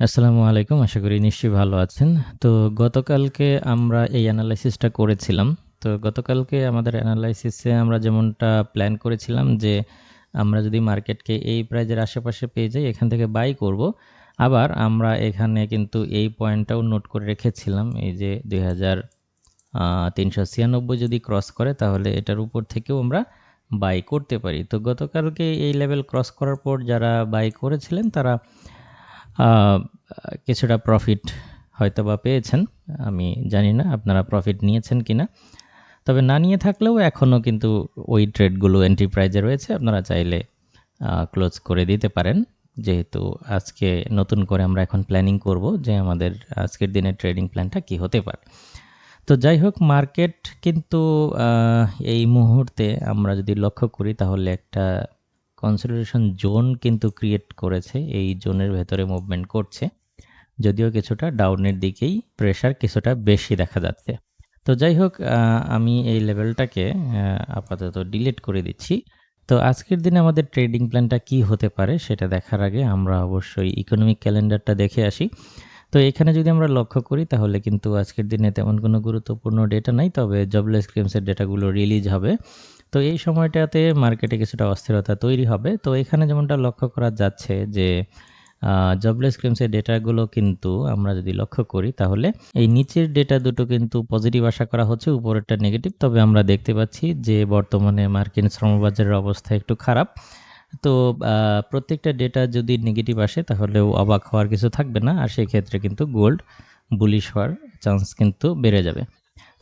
আসসালামু আলাইকুম, আশা করি নিশ্চয়ই ভালো আছেন। তো গতকালকে আমরা এই অ্যানালাইসিসটা করেছিলাম। তো গতকালকে আমাদের অ্যানালাইসিসে আমরা যেমনটা প্ল্যান করেছিলাম যে আমরা যদি মার্কেটকে এই প্রাইজের আশেপাশে পেয়ে যাই, এখান থেকে বাই করব। আবার আমরা এখানে কিন্তু এই পয়েন্টটাও নোট করে রেখেছিলাম। এই যে দুই তিনশো ছিয়ানব্বই যদি ক্রস করে, তাহলে এটার উপর থেকেও আমরা বাই করতে পারি। তো গতকালকে এই লেভেল ক্রস করার পর যারা বাই করেছিলেন, তারা কিছুটা প্রফিট হয়তো বা পেয়েছেন। আমি জানি না আপনারা প্রফিট নিয়েছেন কি না তবে না নিয়ে থাকলেও এখনও কিন্তু ওই ট্রেডগুলো এন্টারপ্রাইজে রয়েছে। আপনারা চাইলে ক্লোজ করে দিতে পারেন। যেহেতু আজকে নতুন করে আমরা এখন প্ল্যানিং করব যে আমাদের আজকের দিনের ট্রেডিং প্ল্যানটা কি হতে পারে। তো যাই হোক মার্কেট কিন্তু এই মুহূর্তে আমরা যদি লক্ষ্য করি তাহলে একটা কনসিডারেশন জোন কিন্তু ক্রিয়েট করেছে, এই জোনের ভেতরে মুভমেন্ট করছে। যদিও কিছুটা ডাউনের দিকেই প্রেশার কিছুটা বেশি দেখা যাচ্ছে। তো যাই হোক আমি এই লেভেলটাকে আপাতত ডিলিট করে দিচ্ছি। তো আজকের দিনে আমাদের ট্রেডিং প্ল্যানটা কি হতে পারে সেটা দেখার আগে আমরা অবশ্যই ইকোনমিক ক্যালেন্ডারটা দেখে আসি। তো এখানে যদি আমরা লক্ষ্য করি, তাহলে কিন্তু আজকের দিনে তেমন কোনো গুরুত্বপূর্ণ ডেটা নাই, তবে জবলেস ক্লেমসের ডেটাগুলো রিলিজ হবে। তো এই সময়টাতে মার্কেটে কিছুটা অস্থিরতা তৈরি হবে। তো এখানে যেমনটা লক্ষ্য করা যাচ্ছে যে জবলেস ক্লেমসের ডেটাগুলো কিন্তু আমরা যদি লক্ষ্য করি, তাহলে এই নিচের ডেটা দুটো কিন্তু পজিটিভ আশা করা হচ্ছে, উপরেরটা নেগেটিভ তবে আমরা দেখতে পাচ্ছি যে, বর্তমানে মার্কিন শ্রমবাজারের অবস্থা একটু খারাপ। তো প্রত্যেকটা ডেটা যদি নেগেটিভ আসে তাহলেও অবাক হওয়ার কিছু থাকবে না। আর সেই ক্ষেত্রে কিন্তু গোল্ড বুলিশ হওয়ার চান্স কিন্তু বেড়ে যাবে।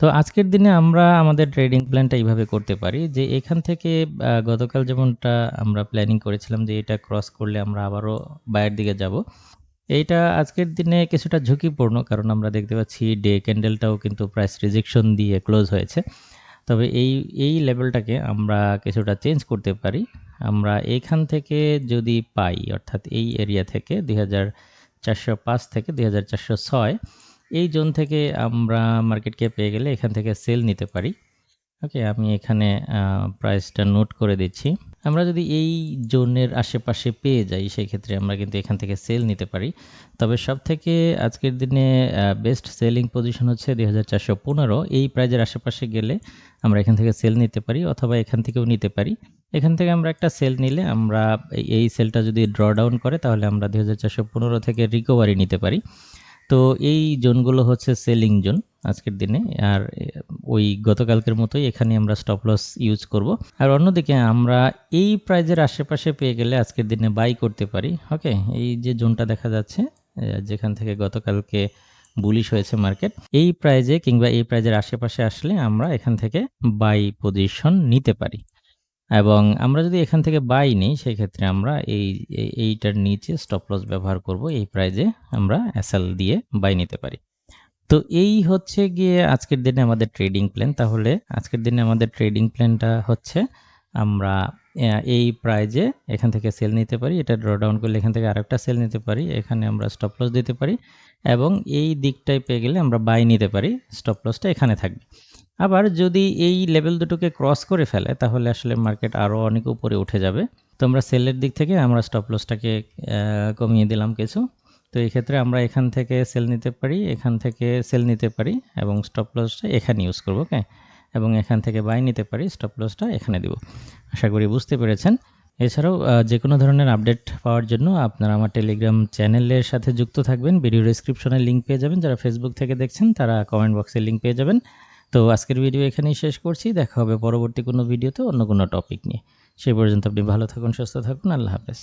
তো আজকের দিনে আমরা আমাদের ট্রেডিং প্ল্যানটা এইভাবে করতে পারি যে এখান থেকে গতকাল যেমনটা আমরা প্ল্যানিং করেছিলাম যে এটা ক্রস করলে আমরা আবারও বাইরের দিকে যাব। এইটা আজকের দিনে কিছুটা ঝুঁকিপূর্ণ কারণ আমরা দেখতে পাচ্ছি ডে ক্যান্ডেলটাও কিন্তু প্রাইস রিজেকশন দিয়ে ক্লোজ হয়েছে। তবে এই এই লেভেলটাকে আমরা কিছুটা চেঞ্জ করতে পারি। আমরা এইখান থেকে যদি পাই, অর্থাৎ এই এরিয়া থেকে দু হাজার চারশো পাঁচ থেকে দু হাজার চারশো ছয় এই জোন থেকে আমরা মার্কেট মার্কেটকে পেয়ে গেলে এখান থেকে সেল নিতে পারি। ওকে আমি এখানে প্রাইসটা নোট করে দিচ্ছি। আমরা যদি এই জোনের আশেপাশে পেয়ে যাই সেই ক্ষেত্রে আমরা কিন্তু এখান থেকে সেল নিতে পারি। তবে সব থেকে আজকের দিনে বেস্ট সেলিং পজিশন হচ্ছে দু হাজার চারশো পনেরো। এই প্রাইজের আশেপাশে গেলে আমরা এখান থেকে সেল নিতে পারি, অথবা এখান থেকেও নিতে পারি। এখান থেকে আমরা একটা সেল নিলে আমরা এই সেলটা যদি ড্র ডাউন করে, তাহলে আমরা দু হাজার চারশো পনেরো থেকে রিকভারি নিতে পারি। তো এই জোনগুলো হচ্ছে সেলিং জোন আজকের দিনে, আর ওই গতকালকের মতোই এখানে আমরা স্টপ লস ইউজ করব। আর অন্যদিকে আমরা এই প্রাইজের আশেপাশে পেয়ে গেলে আজকের দিনে বাই করতে পারি ওকে এই যে জোনটা দেখা যাচ্ছে যেখান থেকে গতকালকে বুলিশ হয়েছে মার্কেট এই প্রাইজে কিংবা এই প্রাইজের আশেপাশে আসলে আমরা এখান থেকে বাই পজিশন নিতে পারি। এবং আমরা যদি এখান থেকে বাই নিই, সেক্ষেত্রে আমরা এই এইটার নিচে স্টপ লস ব্যবহার করব। এই প্রাইজে আমরা এসএল দিয়ে বাই নিতে পারি। তো এই হচ্ছে গিয়ে আজকের দিনে আমাদের ট্রেডিং প্ল্যান তাহলে আজকের দিনে আমাদের ট্রেডিং প্ল্যানটা হচ্ছে, আমরা এই প্রাইজে এখান থেকে সেল নিতে পারি। এটা ড্র ডাউন করলে এখান থেকে আরেকটা সেল নিতে পারি। এখানে আমরা স্টপ লস দিতে পারি এবং এই দিকটায় পেয়ে গেলে আমরা বাই নিতে পারি। স্টপ লসটা এখানে থাকবে। আবার যদি এই লেভেল দুটোকে ক্রস করে ফেলে, তাহলে আসলে মার্কেট আরও অনেক উপরে উঠে যাবে। তো আমরা সেলের দিক থেকে আমরা স্টপ লসটাকে কমিয়ে দিলাম কিছু। তো এই ক্ষেত্রে আমরা এখান থেকে সেল নিতে পারি, এখান থেকে সেল নিতে পারি এবং স্টপ লসটা এখানে ইউজ করব ওকে এবং এখান থেকে বাই নিতে পারি স্টপ লসটা এখানে দেব। আশা করি বুঝতে পেরেছেন। এছাড়াও যে কোনো ধরনের আপডেট পাওয়ার জন্য আপনারা আমার টেলিগ্রাম চ্যানেলের সাথে যুক্ত থাকবেন। ভিডিও ডিসক্রিপশনে লিঙ্ক পেয়ে যাবেন। যারা ফেসবুক থেকে দেখছেন, তারা কমেন্ট বক্সে লিঙ্ক পেয়ে যাবেন। তো আজকের ভিডিও এখানেই শেষ করছি। দেখা হবে পরবর্তী কোনো ভিডিওতে অন্য কোনো টপিক নিয়ে। সেই পর্যন্ত আপনি ভালো থাকুন, সুস্থ থাকুন। আল্লাহ হাফেজ।